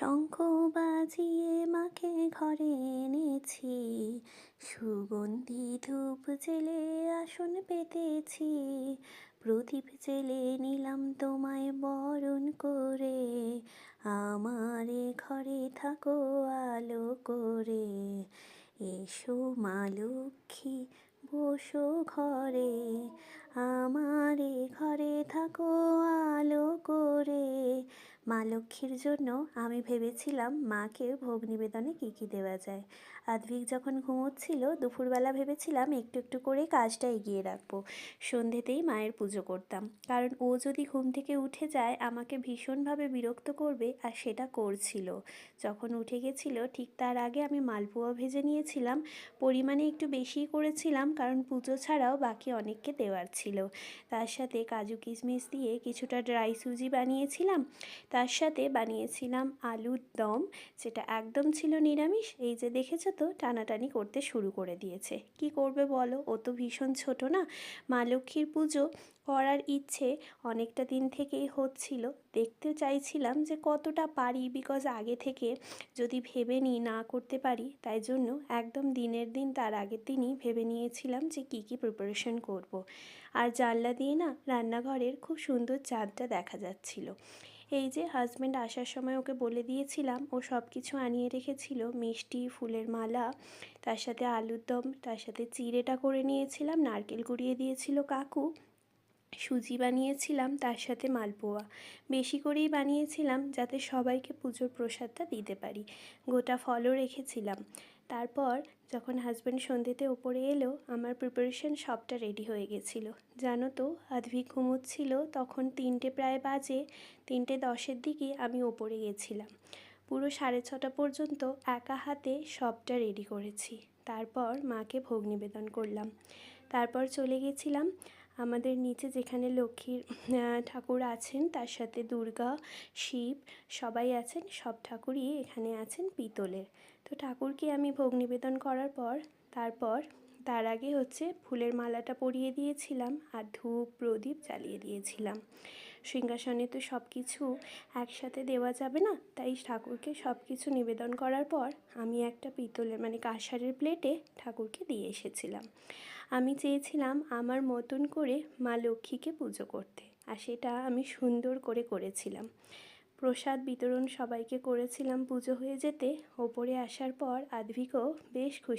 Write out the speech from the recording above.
শঙ্খ বাজিয়ে মাকে ঘরে এনেছি। সুগন্ধি ধূপ জেলে আসন পেতেছি। প্রদীপ জেলে নিলাম তোমায় বরণ করে। আমারে ঘরে থাকো আলো করে। এসো মা লক্ষ্মী, বসো ঘরে। আমারে ঘরে থাকো আলো মা লক্ষ্মীর জন্য আমি ভেবেছিলাম মাকে ভোগ নিবেদনে কী কী দেওয়া যায়। আদ্ভিক যখন ঘুমোচ্ছিল, দুপুরবেলা ভেবেছিলাম একটু একটু করে কাজটা এগিয়ে রাখব। সন্ধেতেই মায়ের পুজো করতাম। কারণ ও যদি ঘুম থেকে উঠে যায়, আমাকে ভীষণভাবে বিরক্ত করবে আর সেটা করছিল। যখন উঠে গেছিল, ঠিক তার আগে আমি মালপোয়া ভেজে নিয়েছিলাম। পরিমাণে একটু বেশিই করেছিলাম, কারণ পুজো ছাড়াও বাকি অনেককে দেওয়ার ছিল। তার সাথে কাজু কিশমিশ দিয়ে কিছুটা ড্রাই সুজি বানিয়েছিলাম। তার সাথে বানিয়েছিলাম আলুর দম, যেটা একদম ছিল নিরামিষ। এই যে দেখেছ তো, টানাটানি করতে শুরু করে দিয়েছে। কি করবে বলো? ও তো ভীষণ ছোট না? মা লক্ষ্মীর পুজো করার ইচ্ছে অনেকটা দিন থেকেই হচ্ছিল। দেখতে চাইছিলাম যে কতটা পারি বিকজ আগে থেকে যদি ভেবে নিই, না করতে পারি, তাই জন্য একদম দিনের দিন তার আগের দিনই ভেবে নিয়েছিলাম যে কী কী প্রিপারেশন করব। আর জানলা দিয়ে না রান্নাঘরের খুব সুন্দর চাঁদটা দেখা যাচ্ছিল। এই যে হাজব্যান্ড আসার সময় ওকে বলে দিয়েছিলাম, ও সব কিছু আনিয়ে রেখেছিল। মিষ্টি, ফুলের মালা, তার সাথে আলুর দম, তার সাথে চিড়েটা করে নিয়েছিলাম, নারকেল কুড়িয়ে দিয়েছিল কাকু। সুজি বানিয়েছিলাম, তার সাথে মালপোয়া। বেশি করেই বানিয়েছিলাম যাতে সবাইকে পুজোর প্রসাদটা দিতে পারি। গোটা ফলও রেখেছিলাম। তারপর যখন হাজব্যান্ড সন্ধ্যেতে ওপরে এলো, আমার প্রিপারেশন সবটা রেডি হয়ে গেছিল। জানো তো আধভি ঘুমোচ্ছিল, তখন তিনটে প্রায় বাজে, তিনটে দশের দিকে আমি ওপরে গেছিলাম। পুরো সাড়ে ছটা পর্যন্ত একা হাতে সবটা রেডি করেছি। তারপর মাকে ভোগ নিবেদন করলাম। তারপর চলে গেছিলাম আমাদের নিচে যেখানে লক্ষ্মীর ঠাকুর আছেন, তার সাথে দুর্গা, শিব সবাই আছেন, সব ঠাকুরই এখানে আছেন পিতলের। তো ঠাকুরকে আমি ভোগ নিবেদন করার পর, তারপর তার আগে হচ্ছে ফুলের মালাটা পরিয়ে দিয়েছিলাম আর ধূপ, প্রদীপ জ্বালিয়ে দিয়েছিলাম। সিংহাসনে তো সব কিছু একসাথে দেওয়া যাবে না, তাই ঠাকুরকে সব কিছু নিবেদন করার পর আমি একটা পিতলের মানে কাঁসারের প্লেটে ঠাকুরকে দিয়ে এসেছিলাম। আমি চেয়েছিলাম আমার মতন করে মা লক্ষ্মীকে পুজো করতে, আর সেটা আমি সুন্দর করে করেছিলাম। প্রসাদ বিতরণ সবাইকে করেছিলাম পুজো হয়ে যেতে, ওপরে আসার পর আদ্ভিকও বেশ খুশি